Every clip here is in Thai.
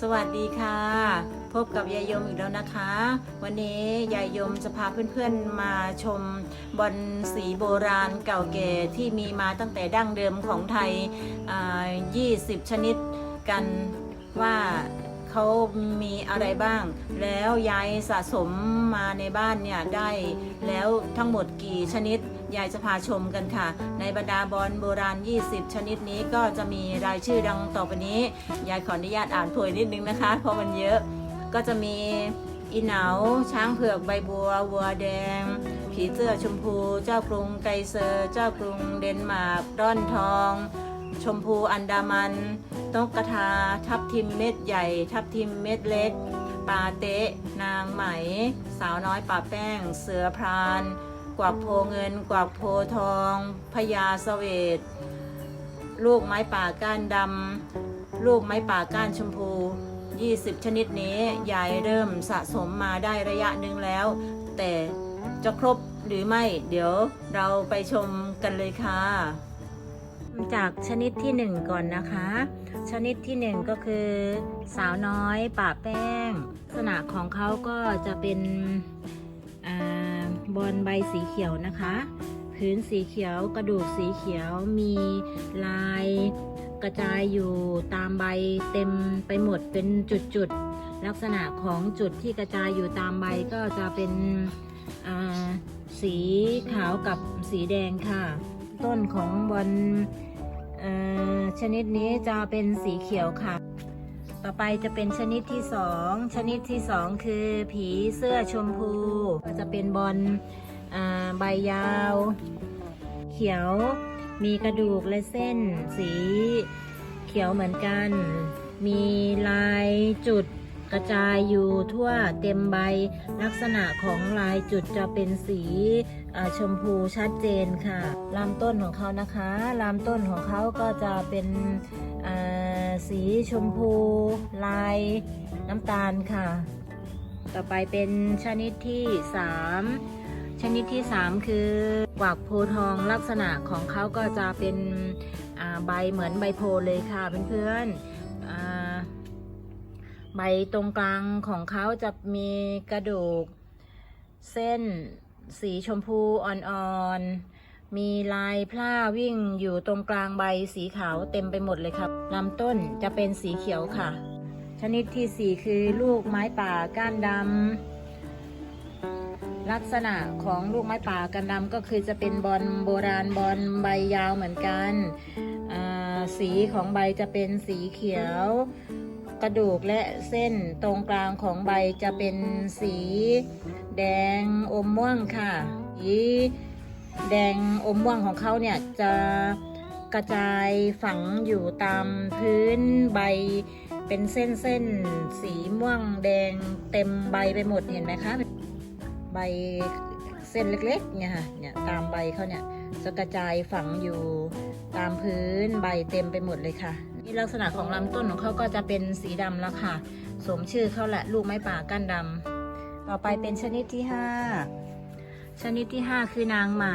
สวัสดีค่ะ พบกับยายยมอีกแล้วนะคะ วันนี้ยายยมจะพาเพื่อนๆมาชมบอลสีโบราณเก่าแก่ที่มีมาตั้งแต่ดั้งเดิมของไทย 20 ชนิดกันว่าเขามีอะไรบ้าง แล้วยายสะสมมาในบ้านเนี่ยได้แล้วทั้งหมดกี่ชนิด ยายจะพาชมกันค่ะ ในบรรดาบอลโบราณ 20 ชนิดนี้ก็จะมีรายชื่อดังต่อไปนี้ ยายขออนุญาตอ่านโพยนิดนึงนะคะ เพราะมันเยอะก็จะมีอีเหนาช้างเผือกใบบัววัวแดง ผีเสื้อชมพู เจ้ากรุงไกเซอร์ เจ้ากรุงเดนมาร์กร่อนทอง ชมพูอันดามันนกกระทา ทับทิมเม็ดใหญ่ ทับทิมเม็ดเล็กปาเตะ นางไหม สาวน้อยป่าแป้ง เสือพราน กวักโพเงิน กวักโพทองพญาเสวตลูกไม้ป่าก้านดำลูกไม้ป่าก้านชมพู 20 ชนิดนี้ยายเริ่มสะสมมาได้ระยะหนึ่งแล้ว แต่จะครบหรือไม่ เดี๋ยวเราไปชมกันเลยค่ะ จากชนิดที่หนึ่งก่อนนะคะ ชนิดที่หนึ่งก็คือ สาวน้อยป่าแป้ง ลักษณะของเขาก็จะเป็น บอลใบสีเขียวนะคะ พื้นสีเขียวกระดูกสีเขียวมีลายกระจายอยู่ตามใบเต็มไปหมดเป็นจุดๆ ลักษณะของจุดที่กระจายอยู่ตามใบก็จะเป็นสีขาวกับสีแดงค่ะ ต้นของบอลชนิดนี้จะเป็นสีเขียวค่ะ ต่อไปจะเป็นชนิดที่สองชนิดที่สองคือผีเสื้อชมพู ก็จะเป็นบอลอ่าใบยาว เขียวมีกระดูกและเส้น สีเขียวเหมือนกัน มีลายจุดกระจายอยู่ทั่วเต็มใบลักษณะของลายจุดจะเป็นสีชมพูชัดเจนค่ะลำต้นของเขานะคะลำต้นของเขาก็จะเป็นอ่า สีชมพู ลายน้ำตาลค่ะ ต่อไปเป็นชนิดที่สามชนิดที่ 3 คือกวักโพทองลักษณะของเขาก็จะเป็นใบเหมือนใบโพเลยค่ะเพื่อนๆใบตรงกลางของเขาจะมีกระดูกเส้นสีชมพูอ่อนๆ มีลายพร่าวิ่งอยู่ตรงกลางใบสีขาวเต็มไปหมดเลยครับลำต้นจะเป็นสีเขียวค่ะ ชนิดทีสี่4 คือลูกไม้ป่าก้านดำลักษณะของลูกไม้ป่ากันดำก็คือจะเป็นบอลโบราณบอลใบยาวเหมือนกันสีของใบจะเป็นสีเขียว กระดูกและเส้นตรงกลางของใบจะเป็นสีแดงอมม่วงค่ะสี แดงอมม่วงของเขาเนี่ยจะกระจายฝังอยู่ตามพื้นใบเป็นเส้นเส้นสีม่วงแดงเต็มใบไปหมดเห็นไหมคะ ใบเส้นเล็กๆเนี่ยค่ะเนี่ยตามใบเขาเนี่ยจะกระจายฝังอยู่ตามพื้นใบเต็มไปหมดเลยค่ะนี่ลักษณะของลำต้นของเขาก็จะเป็นสีดำแล้วค่ะ สมชื่อเขาแหละลูกไม้ป่าก้านดำต่อไปเป็นชนิดที่5 ชนิดที่ 5 คือนางไหม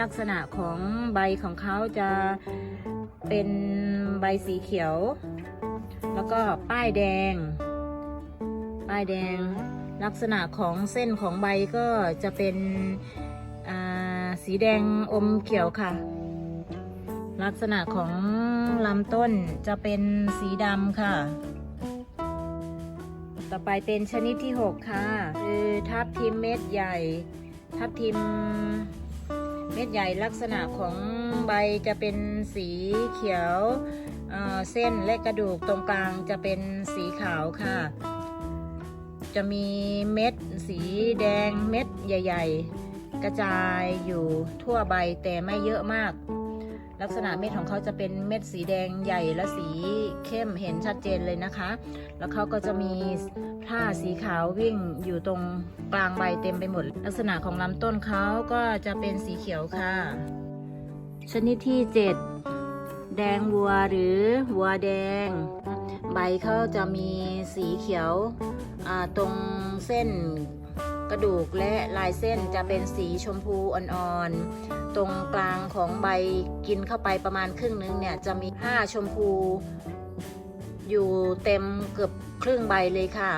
ลักษณะของใบของเขาจะเป็นใบสีเขียว แล้วก็ป้ายแดง ป้ายแดง ลักษณะของเส้นของใบก็จะเป็นสีแดงอมเขียวค่ะ ลักษณะของลำต้นจะเป็นสีดำค่ะ ต่อไปเป็นชนิดที่ 6 ค่ะ คือทับทิมเม็ดใหญ่ ทับทิมเม็ดใหญ่ลักษณะของใบจะเป็นสีเขียวเส้นและกระดูกตรงกลางจะเป็นสีขาวค่ะ จะมีเม็ดสีแดงเม็ดใหญ่ ๆ กระจายอยู่ทั่วใบแต่ไม่เยอะมาก ลักษณะเม็ดของเขาจะเป็นเม็ดสีแดงใหญ่และสีเข้มเห็นชัดเจนเลยนะคะ แล้วเขาก็จะมีผ้าสีขาววิ่งอยู่ตรงกลางใบเต็มไปหมด ลักษณะของลำต้นเขาก็จะเป็นสีเขียวค่ะ ชนิดที่ 7 แดงวัวหรือวัวแดง ใบเขาจะมีสีเขียวตรงเส้น กระดูกและลายเส้นจะเป็นสีชมพูอ่อนๆ ตรงกลางของใบกินเข้าไปประมาณครึ่งนึงเนี่ยจะมีผ้าชมพู อยู่เต็มเกือบครึ่งใบเลยค่ะ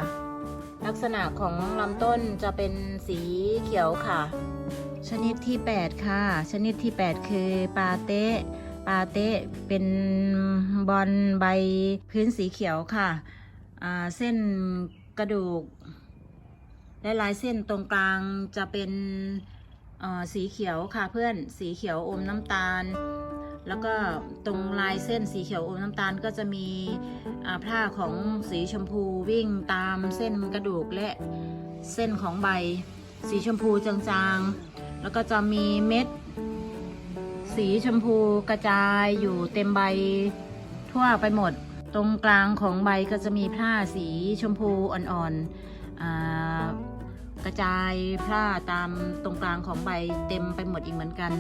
ลักษณะของลำต้นจะเป็นสีเขียวค่ะ ชนิดที่ 8 ค่ะ ชนิดที่ 8 คือปาเต้ปาเต้เป็นบอลใบพื้นสีเขียวค่ะ เส้นกระดูก และลายเส้นตรงกลางจะเป็นสีเขียวค่ะเพื่อนสีเขียวอมน้ำตาล แล้วก็ตรงลายเส้นสีเขียวอมน้ำตาลก็จะมีผ้าของสีชมพูวิ่งตามเส้นกระดูกและเส้นของใบ สีชมพูจางๆ แล้วก็จะมีเม็ด สีชมพูกระจายอยู่เต็มใบทั่วไปหมด ตรงกลางของใบก็จะมีผ้าสีชมพูอ่อนๆอ่า กระจายผ้าตามตรงกลางของใบเต็มไปหมดอีกเหมือนกัน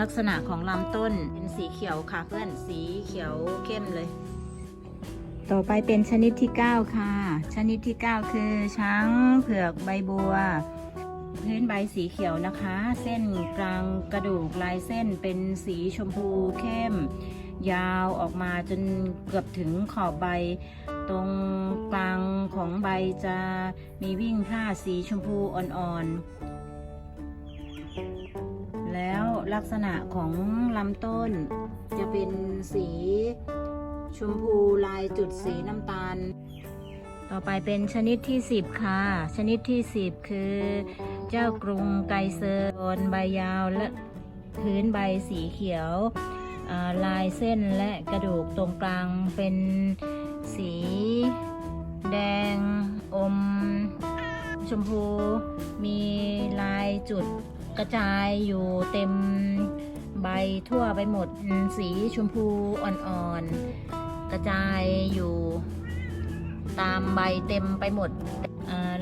ลักษณะของลำต้นเป็นสีเขียวค่ะเพื่อนสีเขียวเข้มเลย ต่อไปเป็นชนิดที่ 9 ค่ะ ชนิดที่ 9 คือช้างเผือกใบบัวพื้นใบสีเขียวนะคะ เส้นกลางกระดูกลายเส้นเป็นสีชมพูเข้ม ยาวออกมาจนเกือบถึงขอบใบ ตรงกลางของใบจะมีวิ่งผ้าสีชมพูอ่อนๆ แล้วลักษณะของลำต้นจะเป็นสีชมพูลายจุดสีน้ำตาล ต่อไปเป็นชนิดที่ 10 ค่ะ ชนิดที่ 10 คือเจ้ากรุงไกเซอร์บนใบยาวและพื้นใบสีเขียว ลายเส้นและกระดูกตรงกลางเป็น สี แดงอม ชมพู มีลายจุดกระจายอยู่เต็มใบทั่วไปหมดสีชมพูอ่อนๆ กระจายอยู่ ตามใบเต็มไปหมด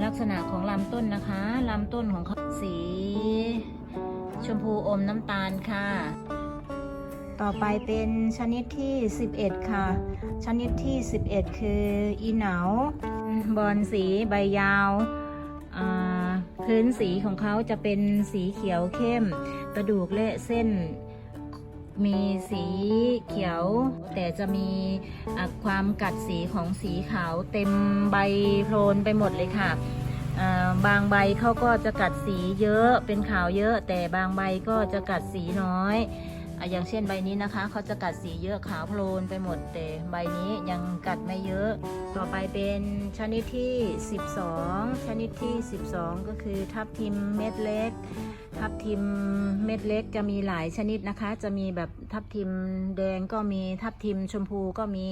ลักษณะของลำต้นนะคะลำต้นของเขาสี ชมพูอมน้ำตาลค่ะ ต่อไปเป็นชนิดที่ 11 ค่ะ ชนิดที่ 11 คืออีเหนาบอลสีใบยาวพื้นสีของเขาจะเป็นสีเขียวเข้ม กระดูกและเส้น มีสีเขียว แต่จะมีะความกัดสีของสีขาวเต็มใบโพลนไปหมดเลยค่ะบางใบเขาก็จะกัดสีเยอะเป็นขาวเยอะ แต่บางใบก็จะกัดสีน้อย อะอย่างเช่นใบนี้นะคะเขาจะกัดสีเยอะขาวโพลนไปหมดแต่ใบนี้ยังกัดไม่เยอะ ต่อไปเป็นชนิดที่ 12 ชนิดที่ 12 ก็คือทับทิมเม็ดเล็ก ทับทิมเม็ดเล็กจะมีหลายชนิดนะคะ จะมีแบบทับทิมแดงก็มีทับทิมชมพูก็มี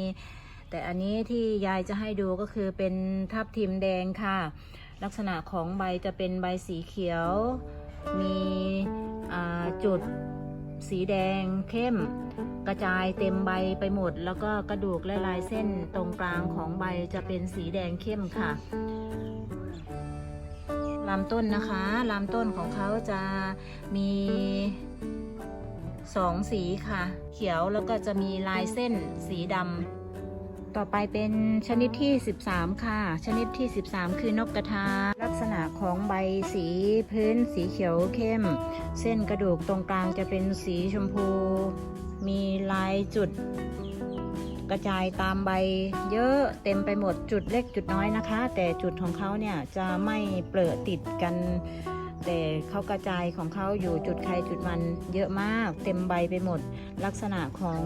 แต่อันนี้ที่ยายจะให้ดูก็คือเป็นทับทิมแดงค่ะ ลักษณะของใบจะเป็นใบสีเขียว มีจุด สีแดงเข้ม กระจายเต็มใบไปหมด แล้วก็กระดูกและลายเส้นตรงกลางของใบจะเป็นสีแดงเข้มค่ะลำต้นนะคะลำต้นของเขาจะมีสองสีค่ะ เขียวแล้วก็จะมีลายเส้นสีดำ ต่อไปเป็นชนิดที่ 13 ค่ะ ชนิดที่ 13 คือนกกระทา ลักษณะของใบสีพื้นสีเขียวเข้ม เส้นกระดูกตรงกลางจะเป็นสีชมพู มีลายจุด กระจายตามใบเยอะเต็มไปหมดจุดเล็กจุดน้อยนะคะ แต่จุดของเขาเนี่ยจะไม่เปลือติดกัน แต่เขากระจายของเขาอยู่จุดใครจุดมันเยอะมาก เต็มใบไปหมด ลักษณะของ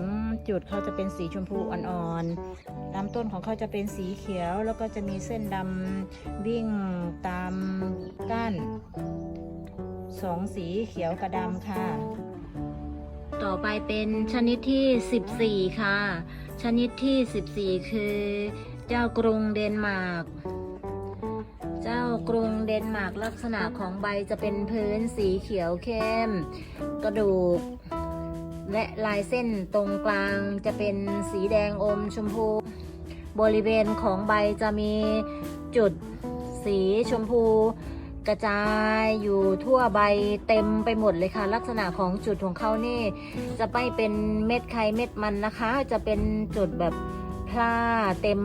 จุดเขาจะเป็นสีชมพูอ่อนๆลำต้นของเขาจะเป็นสีเขียว แล้วก็จะมีเส้นดำวิ่งตามก้านสองสีเขียวกับดำค่ะ ต่อไปเป็นชนิดที่ 14 ค่ะ ชนิดที่ 14 คือ เจ้ากรุงเดนมาร์ก กรุงเดนมาร์กลักษณะของใบจะเป็นพื้นสีเขียวเข้ม กระดูก และลายเส้นตรงกลางจะเป็นสีแดงอมชมพู บริเวณของใบจะมีจุดสีชมพู กระจายอยู่ทั่วใบเต็มไปหมดเลยค่ะ ลักษณะของจุดของเขานี่ จะไม่เป็นเม็ดไข่เม็ดมันนะคะ จะเป็นจุดแบบพร่าเต็ม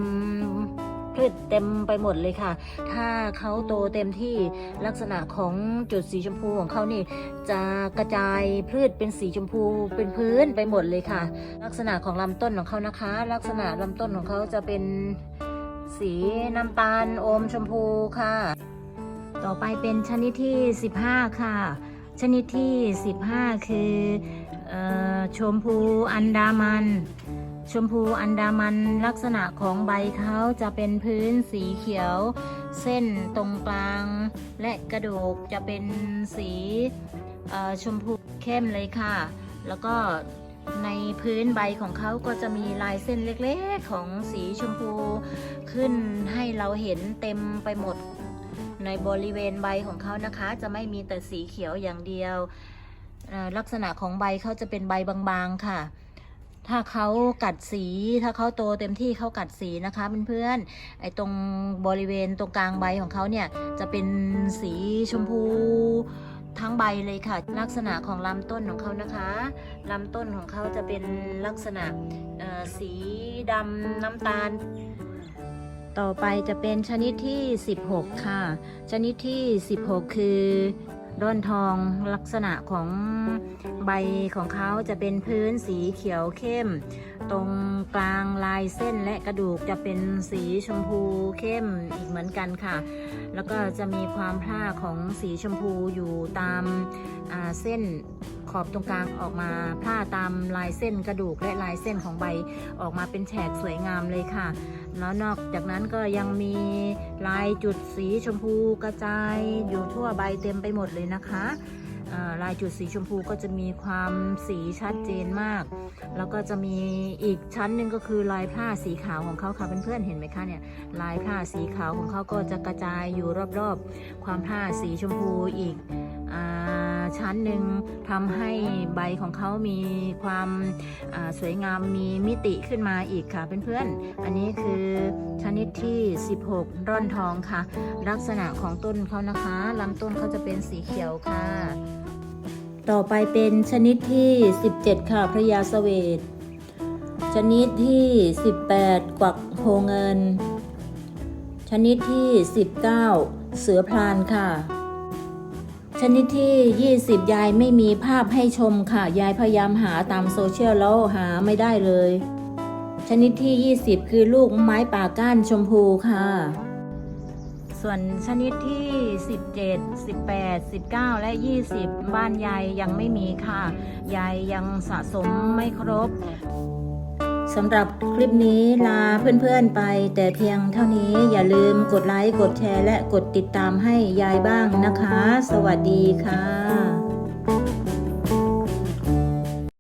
พืชเต็มไปหมดเลยค่ะ ถ้าเขาโตเต็มที่ลักษณะของจุดสีชมพูของเขานี่ จะกระจายพืชเป็นสีชมพูเป็นพื้นไปหมดเลยค่ะ ลักษณะของลำต้นของเขานะคะ ลักษณะลำต้นของเขาจะเป็นสีน้ำตาลอมชมพูค่ะ ต่อไปเป็นชนิดที่ 15 ค่ะ ชนิดที่ 15 คือออชมพูอันดามัน ชมพูอันดามันลักษณะของใบเขาจะเป็นพื้นสีเขียว เส้นตรงกลาง และกระดูกจะเป็นสีชมพูเข้มเลยค่ะ แล้วก็ในพื้นใบของเขาก็จะมีลายเส้นเล็กๆของสีชมพูขึ้นให้เราเห็นเต็มไปหมด ในบริเวณใบของเขานะคะ จะไม่มีแต่สีเขียวอย่างเดียว ลักษณะของใบเขาจะเป็นใบบางๆค่ะ ถ้าเขากัดสี ถ้าเขาโตเต็มที่เขากัดสีนะคะเพื่อนๆไอ้ตรงบริเวณตรงกลางใบของเขาเนี่ยจะเป็นสีชมพูทั้งใบเลยค่ะ ลักษณะของลำต้นของเขานะคะลำต้นของเขาจะเป็นลักษณะสีดำน้ำตาล ต่อไปจะเป็นชนิดที่ 16 ค่ะ ชนิดที่ 16 คือ ร่อนทองลักษณะของใบของเขาจะเป็นพื้นสีเขียวเข้ม ตรงกลางลายเส้นและกระดูกจะเป็นสีชมพูเข้มอีกเหมือนกันค่ะ แล้วก็จะมีความพร่าของสีชมพูอยู่ตามาเส้นขอบตรงกลางออกมาพร่าตามลายเส้นกระดูกและลายเส้นของใบออกมาเป็นแฉกสวยงามเลยค่ะ แล้วนอกจากนั้นก็ยังมีลายจุดสีชมพูกระจายอยู่ทั่วใบเต็มไปหมดเลยนะคะลายจุดสีชมพูก็จะมีความสีชัดเจนมาก แล้วก็จะมีอีกชั้นหนึ่งก็คือลายผ้าสีขาวของเขาค่ะเพื่อนๆเห็นไหมคะเนี่ยลายผ้าสีขาวของเขาก็จะกระจายอยู่รอบๆ ความผ้าสีชมพูอีก ชั้นหนึ่งทำให้ใบของเขามีความสวยงามมีมิติขึ้นมาอีกค่ะเพื่อนๆ อันนี้คือชนิดที่ 16 ร่อนทองค่ะ ลักษณะของต้นเขานะคะลำต้นเขาจะเป็นสีเขียวค่ะ ต่อไปเป็นชนิดที่ 17 ค่ะพระยาเสวตชนิดที่ 18 กวักโพเงิน ชนิดที่ 19 เสือพรานค่ะ ชนิดที่ 20 ยายไม่มีภาพให้ชมค่ะ ยายพยายามหาตามโซเชียลแล้วหาไม่ได้เลย ชนิดที่ 20 คือลูกไม้ป่าก้านชมพูค่ะ ส่วนชนิดที่ 17 18 19 และ 20 บ้านยายยังไม่มีค่ะ ยายยังสะสมไม่ครบ สำหรับคลิปนี้ลาเพื่อนๆไป แต่เพียงเท่านี้อย่าลืมกดไลค์ กดแชร์ และกดติดตามให้ยายบ้างนะคะ สวัสดีค่ะ